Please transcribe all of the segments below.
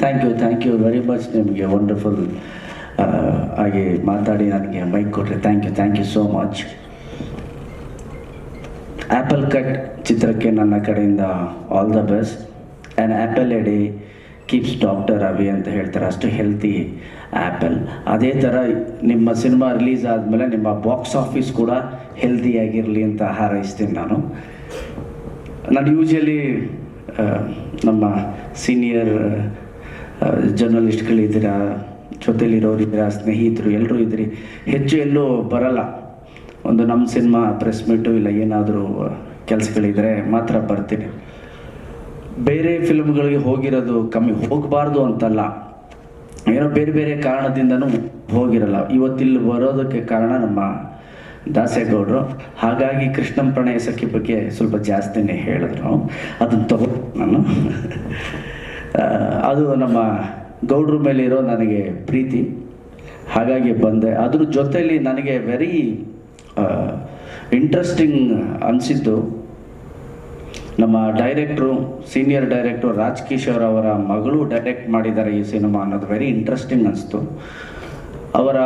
Thank you thank you very much ನಿಮಗೆ wonderful ಆಗಿ ಮಾತಾಡಿ ನನಗೆ ಮೈಕ್ ಕೊಟ್ಟರೆ thank you thank you so much apple cut ಚಿತ್ರಕ್ಕೆ ನನ್ನ ಕಡೆಯಿಂದ all the best and apple a day keeps doctor away ಅಂತ ಹೇಳ್ತಾರೆ, ಅಷ್ಟು ಹೆಲ್ತಿ ಆ್ಯಪಲ್ ಅದೇ ಥರ ನಿಮ್ಮ ಸಿನಿಮಾ ರಿಲೀಸ್ ಆದಮೇಲೆ ನಿಮ್ಮ ಬಾಕ್ಸ್ ಆಫೀಸ್ ಕೂಡ ಹೆಲ್ತಿಯಾಗಿರಲಿ ಅಂತ ಹಾರೈಸ್ತೀನಿ ನಾನು. ನಾನು ಯೂಶಲಿ ನಮ್ಮ ಸೀನಿಯರ್ ಜರ್ನಲಿಸ್ಟ್ಗಳಿದ್ದೀರಾ ಜೊತೆಲಿರೋರು ಇದ್ದೀರಾ, ಸ್ನೇಹಿತರು ಎಲ್ಲರೂ ಇದ್ದೀರಿ, ಹೆಚ್ಚು ಎಲ್ಲೂ ಬರಲ್ಲ. ಒಂದು ನಮ್ಮ ಸಿನಿಮಾ ಪ್ರೆಸ್ ಮೀಟು ಇಲ್ಲ, ಏನಾದರೂ ಕೆಲಸಗಳಿದ್ರೆ ಮಾತ್ರ ಬರ್ತೀನಿ. ಬೇರೆ ಫಿಲ್ಮ್ಗಳಿಗೆ ಹೋಗಿರೋದು ಕಮ್ಮಿ, ಹೋಗಬಾರ್ದು ಅಂತಲ್ಲ. ಏನೋ ಬೇರೆ ಬೇರೆ ಕಾರಣದಿಂದನೂ ಹೋಗಿರಲ್ಲ. ಇವತ್ತಿಲ್ಲಿ ಬರೋದಕ್ಕೆ ಕಾರಣ ನಮ್ಮ ದಾಸೇಗೌಡರು ಹಾಗಾಗಿ ಕೃಷ್ಣಂ ಪ್ರಣಯ ಸಖಿ ಬಗ್ಗೆ ಸ್ವಲ್ಪ ಜಾಸ್ತಿನೇ ಹೇಳಿದ್ರು. ಅದನ್ನು ತಗೋ ನಾನು. ಅದು ನಮ್ಮ ಗೌಡ್ರ ಇರೋ ನನಗೆ ಪ್ರೀತಿ. ಹಾಗಾಗಿ ಬಂದೆ. ಅದ್ರ ಜೊತೆಯಲ್ಲಿ ನನಗೆ ವೆರಿ ಇಂಟ್ರೆಸ್ಟಿಂಗ್ ಅನಿಸಿದ್ದು ನಮ್ಮ director senior director Raj Kishore ಅವರ ಮಗಳು ಡೈರೆಕ್ಟ್ ಮಾಡಿದ್ದಾರೆ ಈ ಸಿನಿಮಾ ಅನ್ನೋದು ವೆರಿ ಇಂಟ್ರೆಸ್ಟಿಂಗ್ ಅನಿಸ್ತು ಅವರ,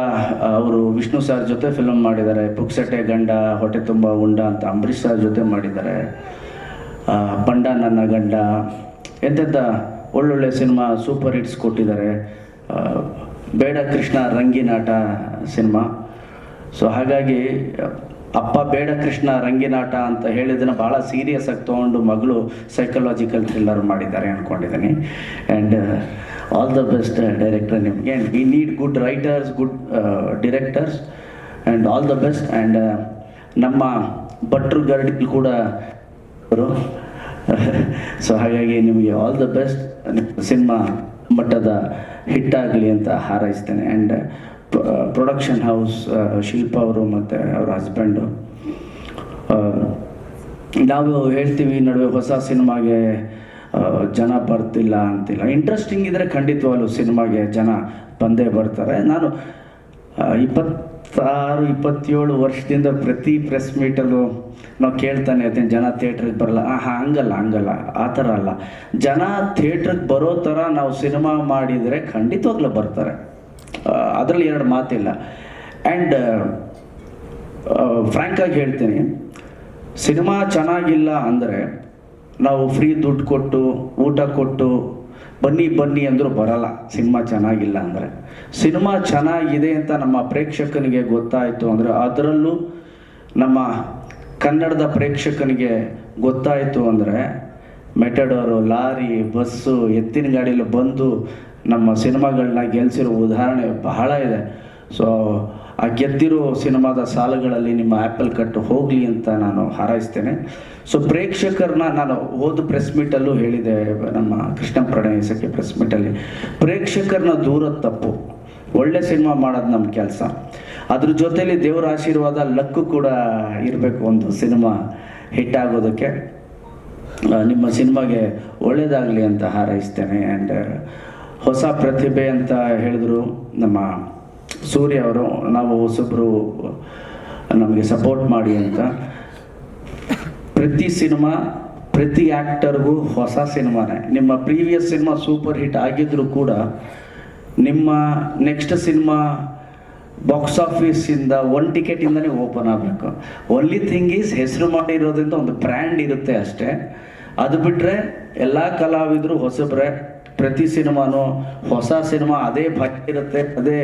ಅವರು ವಿಷ್ಣು ಸರ್ ಜೊತೆ ಫಿಲ್ಮ್ ಮಾಡಿದ್ದಾರೆ. ಪುಕ್ಸಟೆ ಗಂಡ, ಹೊಟ್ಟೆ ತುಂಬ ಉಂಡ ಅಂತ ಅಂಬರೀಷ್ ಸರ್ ಜೊತೆ ಮಾಡಿದ್ದಾರೆ. ಪಂಡ ನನ್ನ ಗಂಡ ಎಂತೆಂಥ ಒಳ್ಳೊಳ್ಳೆ ಸಿನಿಮಾ ಸೂಪರ್ ಹಿಟ್ಸ್ ಕೊಟ್ಟಿದ್ದಾರೆ. ಬೇಡ ಕೃಷ್ಣ ರಂಗಿನಾಟ ಸಿನಿಮಾ. ಸೊ ಹಾಗಾಗಿ, ಅಪ್ಪ ಬೇಡ ಕೃಷ್ಣ ರಂಗಿನಾಟ ಅಂತ ಹೇಳಿದ್ದನ್ನ ಭಾಳ ಸೀರಿಯಸ್ ಆಗಿ ತೊಗೊಂಡು ಮಗಳು ಸೈಕಲಾಜಿಕಲ್ ಥ್ರಿಲ್ಲರ್ ಮಾಡಿದ್ದಾರೆ ಅಂದ್ಕೊಂಡಿದ್ದೀನಿ and all the best director ನಿಮಗೆ. And we need good writers good directors and all the best and ನಮ್ಮ ಭಟ್ರು ಗರಡಿ ಕೂಡ ಅವರು ಸೊ ಹಾಗಾಗಿ ನಿಮಗೆ ಆಲ್ ದ ಬೆಸ್ಟ್ ಸಿನಿಮಾ ಮಟ್ಟದ ಹಿಟ್ ಆಗಲಿ ಅಂತ ಹಾರೈಸ್ತೇನೆ. ಆ್ಯಂಡ್ ಪ್ರೊಡಕ್ಷನ್ ಹೌಸ್ ಶಿಲ್ಪ ಅವರು ಮತ್ತು ಅವ್ರ ಹಸ್ಬೆಂಡು ನಾವು ಹೇಳ್ತೀವಿ ನಡುವೆ ಹೊಸ ಸಿನಿಮಾಗೆ ಆ, ಜನ ಬರ್ತಿಲ್ಲ ಅಂತಿಲ್ಲ. ಇಂಟ್ರೆಸ್ಟಿಂಗ್ ಇದ್ದರೆ ಖಂಡಿತವಾಗ್ಲೂ ಸಿನಿಮಾಗೆ ಜನ ಬಂದೇ ಬರ್ತಾರೆ. ನಾನು ಇಪ್ಪತ್ತಾರು ಇಪ್ಪತ್ತೇಳು ವರ್ಷದಿಂದ ಪ್ರತಿ ಪ್ರೆಸ್ ಮೀಟಲ್ಲೂ ನಾವು ಕೇಳ್ತಾನೆ ಇರ್ತೀನಿ ಜನ ಥಿಯೇಟ್ರಿಗೆ ಬರಲ್ಲ. ಆ, ಹಂಗಲ್ಲ ಹಂಗಲ್ಲ ಆ ಥರ ಅಲ್ಲ. ಜನ ಥಿಯೇಟ್ರಿಗೆ ಬರೋ ಥರ ನಾವು ಸಿನಿಮಾ ಮಾಡಿದರೆ ಖಂಡಿತವಾಗ್ಲೂ ಬರ್ತಾರೆ. ಅದರಲ್ಲಿ ಎರಡು ಮಾತಿಲ್ಲ. ಆ್ಯಂಡ್ ಫ್ರ್ಯಾಂಕಾಗಿ ಹೇಳ್ತೀನಿ ಸಿನಿಮಾ ಚೆನ್ನಾಗಿಲ್ಲ ಅಂದರೆ ನಾವು ಫ್ರೀ ದುಡ್ಡು ಕೊಟ್ಟು ಊಟ ಕೊಟ್ಟು ಬನ್ನಿ ಬನ್ನಿ ಅಂದರೂ ಬರಲ್ಲ, ಸಿನಿಮಾ ಚೆನ್ನಾಗಿಲ್ಲ ಅಂದರೆ. ಸಿನಿಮಾ ಚೆನ್ನಾಗಿದೆ ಅಂತ ನಮ್ಮ ಪ್ರೇಕ್ಷಕನಿಗೆ ಗೊತ್ತಾಯಿತು ಅಂದರೆ ಅದರಲ್ಲೂ ನಮ್ಮ ಕನ್ನಡದ ಪ್ರೇಕ್ಷಕನಿಗೆ ಗೊತ್ತಾಯಿತು ಅಂದರೆ ಮೆಟಡೋರು, ಲಾರಿ, ಬಸ್ಸು, ಎತ್ತಿನ ಗಾಡಿಯಲ್ಲಿ ಬಂದು ನಮ್ಮ ಸಿನಿಮಾಗಳನ್ನ ಗೆಲ್ಸಿರೋ ಉದಾಹರಣೆ ಬಹಳ ಇದೆ. ಸೊ ಆ ಗೆದ್ದಿರೋ ಸಿನಿಮಾದ ಸಾಲುಗಳಲ್ಲಿ ನಿಮ್ಮ ಆ್ಯಪಲ್ ಕಟ್ ಹೋಗಲಿ ಅಂತ ನಾನು ಹಾರೈಸ್ತೇನೆ. ಸೊ ಪ್ರೇಕ್ಷಕರನ್ನ ನಾನು ಹೋದ ಪ್ರೆಸ್ ಮೀಟಲ್ಲೂ ಹೇಳಿದೆ, ನಮ್ಮ ಕೃಷ್ಣ ಪ್ರಣಯಸಕ್ಕೆ ಪ್ರೆಸ್ ಮೀಟಲ್ಲಿ ಪ್ರೇಕ್ಷಕರನ್ನ ದೂರ ತಪ್ಪು. ಒಳ್ಳೆ ಸಿನಿಮಾ ಮಾಡೋದು ನಮ್ಮ ಕೆಲಸ. ಅದ್ರ ಜೊತೆಯಲ್ಲಿ ದೇವರ ಆಶೀರ್ವಾದ ಲಕ್ಕು ಕೂಡ ಇರಬೇಕು ಒಂದು ಸಿನಿಮಾ ಹಿಟ್ ಆಗೋದಕ್ಕೆ. ನಿಮ್ಮ ಸಿನಿಮಾಗೆ ಒಳ್ಳೆಯದಾಗಲಿ ಅಂತ ಹಾರೈಸ್ತೇನೆ. ಆ್ಯಂಡ್ ಹೊಸ ಪ್ರತಿಭೆ ಅಂತ ಹೇಳಿದ್ರು ನಮ್ಮ ಸೂರ್ಯ ಅವರು, ನಾವು ಹೊಸಬ್ರು, ನಮಗೆ ಸಪೋರ್ಟ್ ಮಾಡಿ ಅಂತ. ಪ್ರತಿ ಸಿನಿಮಾ, ಪ್ರತಿ ಆ್ಯಕ್ಟರ್ಗೂ ಹೊಸ ಸಿನಿಮಾನೇ. ನಿಮ್ಮ ಪ್ರೀವಿಯಸ್ ಸಿನಿಮಾ ಸೂಪರ್ ಹಿಟ್ ಆಗಿದ್ದರೂ ಕೂಡ, ನಿಮ್ಮ ನೆಕ್ಸ್ಟ್ ಸಿನಿಮಾ ಬಾಕ್ಸ್ ಆಫೀಸಿಂದ ಒನ್ ಟಿಕೆಟಿಂದನೇ ಓಪನ್ ಆಗಬೇಕು. ಓನ್ಲಿ ಥಿಂಗ್ ಈಸ್ ಹೆಸರು ಮಾಡಿರೋದ್ರಿಂದ ಒಂದು ಬ್ರ್ಯಾಂಡ್ ಇರುತ್ತೆ ಅಷ್ಟೇ. ಅದು ಬಿಟ್ಟರೆ ಎಲ್ಲ ಕಲಾವಿದರು ಹೊಸಬ್ರೆ ಪ್ರತಿ ಸಿನಿಮಾನು ಹೊಸ ಸಿನಿಮಾ ಅದೇ ಭಯ ಇರುತ್ತೆ, ಅದೇ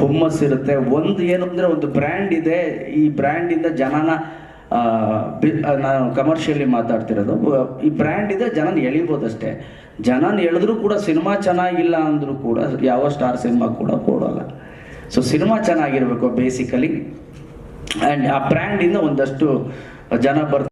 ಹುಮ್ಮಸ್ ಇರುತ್ತೆ. ಒಂದು ಏನು ಅಂದರೆ ಒಂದು ಬ್ರ್ಯಾಂಡ್ ಇದೆ, ಈ ಬ್ರ್ಯಾಂಡಿಂದ ಜನನ ನಾನು ಕಮರ್ಷಿಯಲಿ ಮಾತಾಡ್ತಿರೋದು. ಈ ಬ್ರ್ಯಾಂಡ್ ಇದೆ ಜನನ ಎಳಿಬೋದಷ್ಟೇ. ಜನನ ಎಳೆದ್ರೂ ಕೂಡ ಸಿನಿಮಾ ಚೆನ್ನಾಗಿಲ್ಲ ಅಂದರೂ ಕೂಡ ಯಾವ ಸ್ಟಾರ್ ಸಿನಿಮಾ ಕೂಡ ಕೊಡೋಲ್ಲ. ಸೊ ಸಿನಿಮಾ ಚೆನ್ನಾಗಿರಬೇಕು ಬೇಸಿಕಲಿ ಆ್ಯಂಡ್ ಆ ಬ್ರ್ಯಾಂಡಿಂದ ಒಂದಷ್ಟು ಜನ ಬರ್ತಾರೆ.